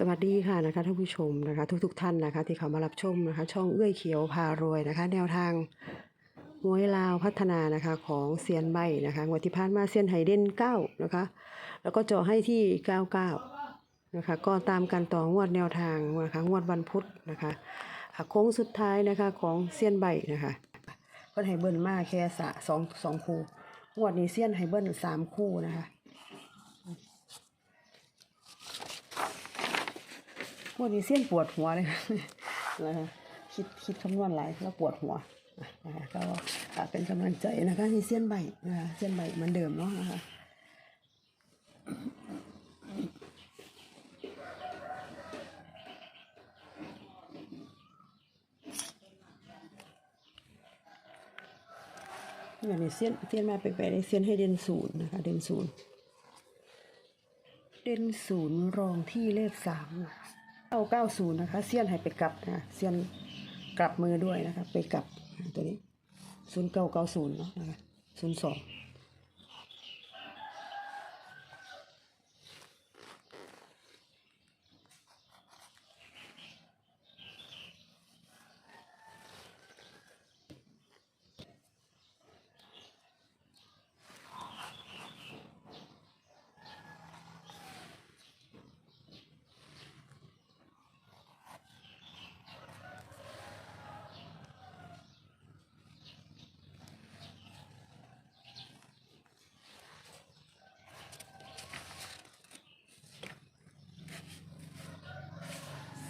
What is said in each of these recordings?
สวัสดีค่ะนะคะท่านผู้ชมนะคะ ทุกๆทท่านนะคะ ที่เขามารับชมนะคะ ช่องเอื้อยเขียวพารวยนะคะ แนวทางมวยลาวพัฒนานะคะของเซียนใบนะคะงวดที่ผ่านมาเซียนไฮเดนเก้านะคะ แล้วก็เจาะให้ที่เก้าเก้านะคะ ก็ตามกันต่องวดแนวทางนะคะงวดวันพุธนะคะโค้งสุดท้ายนะคะของเซียนใบนะคะเพิ่นให้เบิ้ลมาแค่สะสองสองคู่งวดนี้เซียนให้เบิ้ลสามคู่นะคะ วันนี้เส้นปวดหัวเลยนะคะคิดคิดคำนวณหลายแล้วปวดหัวอะนะคะก็เป็นกำลังใจนะคะที่เส้นใบนะคะเส้นใบเหมือนเดิมเนาะนะคะอย่างนี้เส้นเส้นมาไปไปได้เส้นให้เด่นศูนย์นะคะ เด่นศูนย์เด่นศูนย์รองที่เลขสาม เก้าเก้าศูนย์นะคะเสี้ยนให้ไปกลับนะเสี้ยนกลับมือด้วยนะคะ ไปกลับตัวนี้ศูนย์เก้าเก้าศูนย์เนาะนะคะศูนย์สอง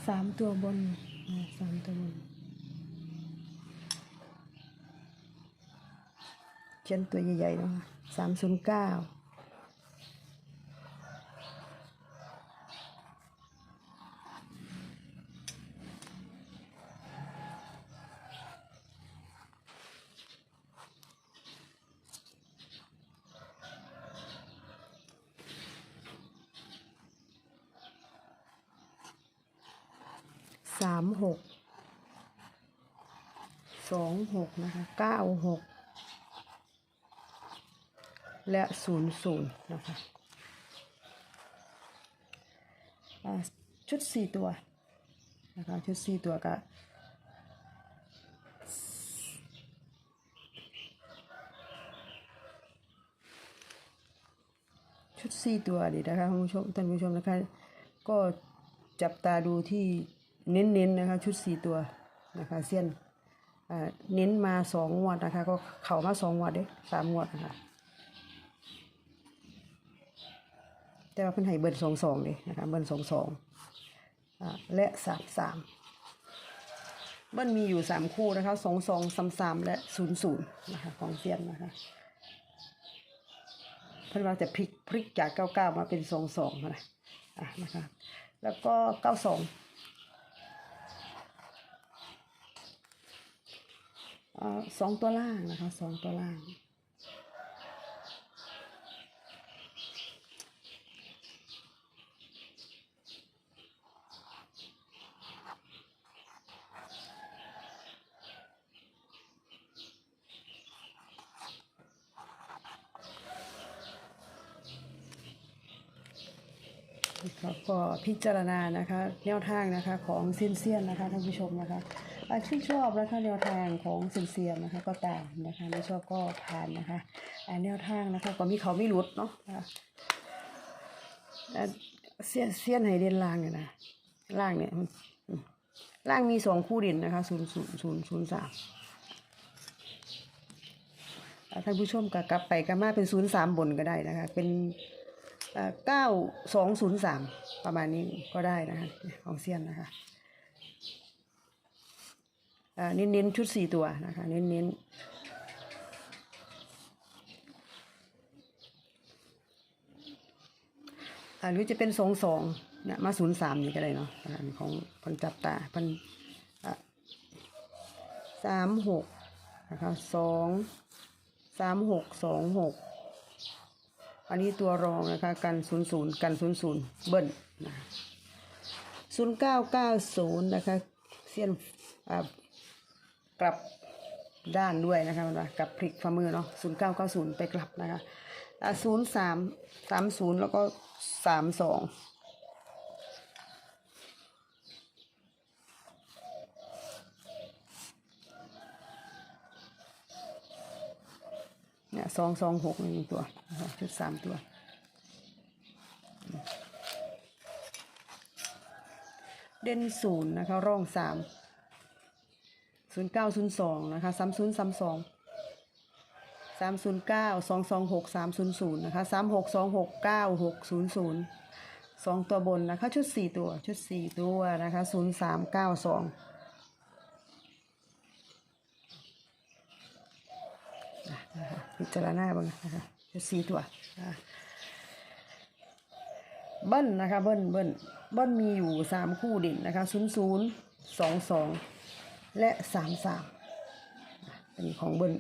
สามตัวบนสามตัวบน เขียนตัวใหญ่ๆเนาะสามศูนย์เก้า สามหกสองหกนะคะเก้าหกและศูนย์ศูนย์นะคะชุดสี่ตัวนะคะชุดสี่ตัวก็ชุดสี่ตัวดีนะคะท่านผู้ชมท่านผู้ชมนะคะก็จับตาดูที่ เน้นๆนนะคะชุดสี่ตัวนะคะเส้นเน้นมาสองงวดนะคะ ก็เข่ามาสองงวดเด้สามงวดนะคะแต่ว่าเพิ่นให้เบิ้ลสองสองเลยนะคะเบิ้ลสองสองและสามสามเบิ้ลมีอยู่สามคู่นะคะสองสองสามสามและศูนย์ศูนย์นะคะของเซียนนะคะเพิ่นว่าจะพลิกพลิกจากเก้าเก้ามาเป็นสองสองนะนะคะ แล้วก็เก้าสอง สองตัวล่างนะคะสองตัวล่าง ก็พิจารณานะคะ แนวทางนะคะของเซียนเซียนนะคะท่านผู้ชมนะคะ อาที่ชอบนะคะแนวทางของเซียนเซียนนะคะก็ตามนะคะไม่ชอบก็ผ่านนะคะอาแนวทางนะคะก็มีเขาไม่หลุดเนาะอาเซียนเซียนให้เด่นล่างเนี่ยนะล่างเนี่ยล่างมีสองคู่เด่นนะคะศูนย์ศูนย์ศูนย์ศูนย์สามท่านผู้ชมก็กลับไปกับมาเป็นศูนย์สามบนก็ได้นะคะ เป็นเก้าสองศูนย์สามประมาณนี้ก็ได้นะคะของเซียนนะคะ เน้นๆชุดสี่ตัวนะคะ เน้นๆหรือจะเป็นสองสองนะมาศูนย์สามนี่ก็ได้เนาะของพันจับตาพันสามหกนะคะสองสามหกสองหกอันนี้ตัวรองนะคะ กันศูนย์ศูนย์กันศูนย์ศูนย์เบิ้ลนะคะศูนย์เก้าเก้าศูนย์นะคะเสี้ยนอ่า กลับด้านด้วยนะคะนว่กับพลิกฝ่ามือเนาะศูนย์เก้าเก้าศูนย์ไปกลับนะคะศูนย์สามสามศูนย์แล้วก็สามสองเนี่ยสองสองหกหนึ่งตัวชุดสามตัว เด่นศูนย์นะคะร่องสาม ศูนย์เก้าศูนย์สองนะคะสามศูนย์สามสองสามศูนย์เก้าสองสองหกสามศูนย์ศูนย์นะคะสามหกสองหกเก้าหกศูนย์ศูนย์สองตัวบนนะคะ ชุดสี่ตัวชุดสี่ตัวนะคะศูนย์สามเก้าสองพิจารณาบ้างนะคะชุดสี่ตัวเบิ้ลนะคะเบิ้ลเบิ้ลเบิ้ลมีอยู่สามคู่เด่นนะคะศูนย์ศูนย์สองสอง และสามสามอันนี้ของเบิ้ล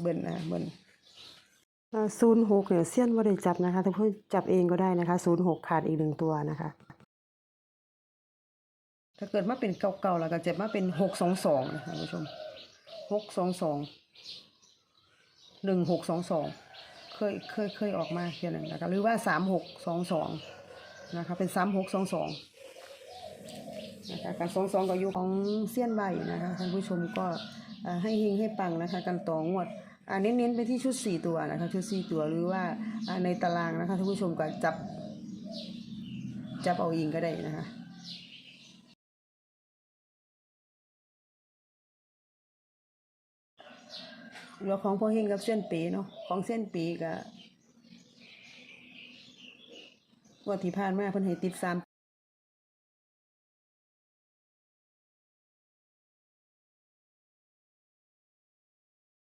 เบิ้ลนะเบิ้ลศูนย์หกเนี่ยเสี้ยนว่าได้จับนะคะถ้าเพื่อจับเองก็ได้นะคะศูนย์หกขาดอีกหนึ่งตัวนะคะ ถ้าเกิดมาเป็นเก่าๆแล้วก็จะมาเป็นหกสองสองนะคะท่านผู้ชมหกสองสองหนึ่งหกสองสองเคยเคยเคยออกมาเทียหนึ่งนะคะหรือว่าสามหกสองสองนะคะเป็นสามหกสองสอง นะคะการสองสองก็อยู่ของเสี้ยนใบนะคะท่านผู้ชมก็ให้เฮงให้ปังนะคะกันต่องวดอ่าเน้นๆไปที่ชุดสี่ตัวนะคะชุดสี่ตัวหรือว่าในตารางนะคะท่านผู้ชมก็จับจับเอาเองก็ได้นะคะเหลือของพ่อเฮงกับเส้นปีเนาะของเส้นปีก็งวดที่ผ่านมาเพิ่นให้ติดสาม